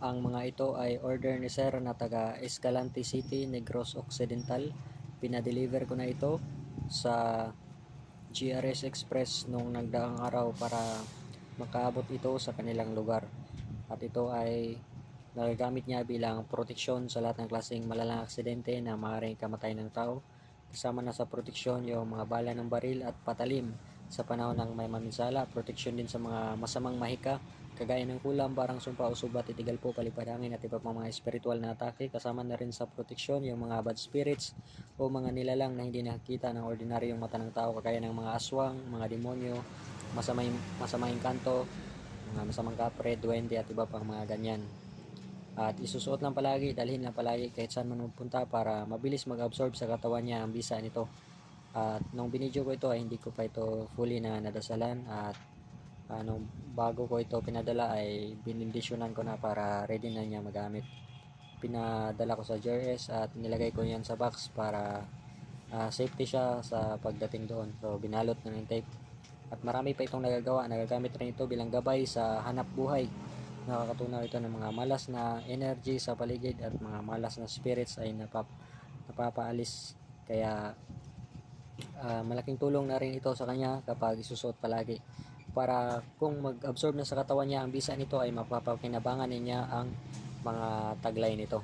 Ang mga ito ay order ni Sir na taga Escalante City, Negros Occidental. Pinadeliver ko na ito sa GRS Express nung nagdaang araw para makaabot ito sa kanilang lugar. At ito ay nagagamit niya bilang proteksyon sa lahat ng klaseng malalang aksidente na maaaring kamatay ng tao. Kasama na sa proteksyon yung mga bala ng baril at patalim sa panahon ng may maminsala. Proteksyon din sa mga masamang mahika kagaya ng kulam, parang sumpa o subat, itigal po, palipadangin at iba pang mga espiritual na atake. Kasama na rin sa proteksyon yung mga bad spirits o mga nilalang na hindi nakikita ng ordinaryong mata ng tao kagaya ng mga aswang, mga demonyo, masamang, masamang kanto, mga masamang kapre, duwende at iba pang mga ganyan. At isusuot lang palagi, dalhin lang palagi kahit saan man magpunta para mabilis mag-absorb sa katawan niya ang bisa nito. At nung binidyo ko ito ay hindi ko pa ito fully na nadasalan at ano, bago ko ito pinadala ay binindisyonan ko na para ready na niya magamit. Pinadala ko sa JRS at nilagay ko yan sa box para ah, safety siya sa pagdating doon. So binalot na ng tape. At marami pa itong nagagawa. Nagagamit rin ito bilang gabay sa hanap buhay. Nakakatunaw ito ng mga malas na energy sa paligid at mga malas na spirits ay napap napapaalis. Kaya ah, malaking tulong na rin ito sa kanya kapag isusuot palagi para kung mag-absorb na sa katawan niya ang bisa nito ay mapapakinabangan niya ang mga taglay nito.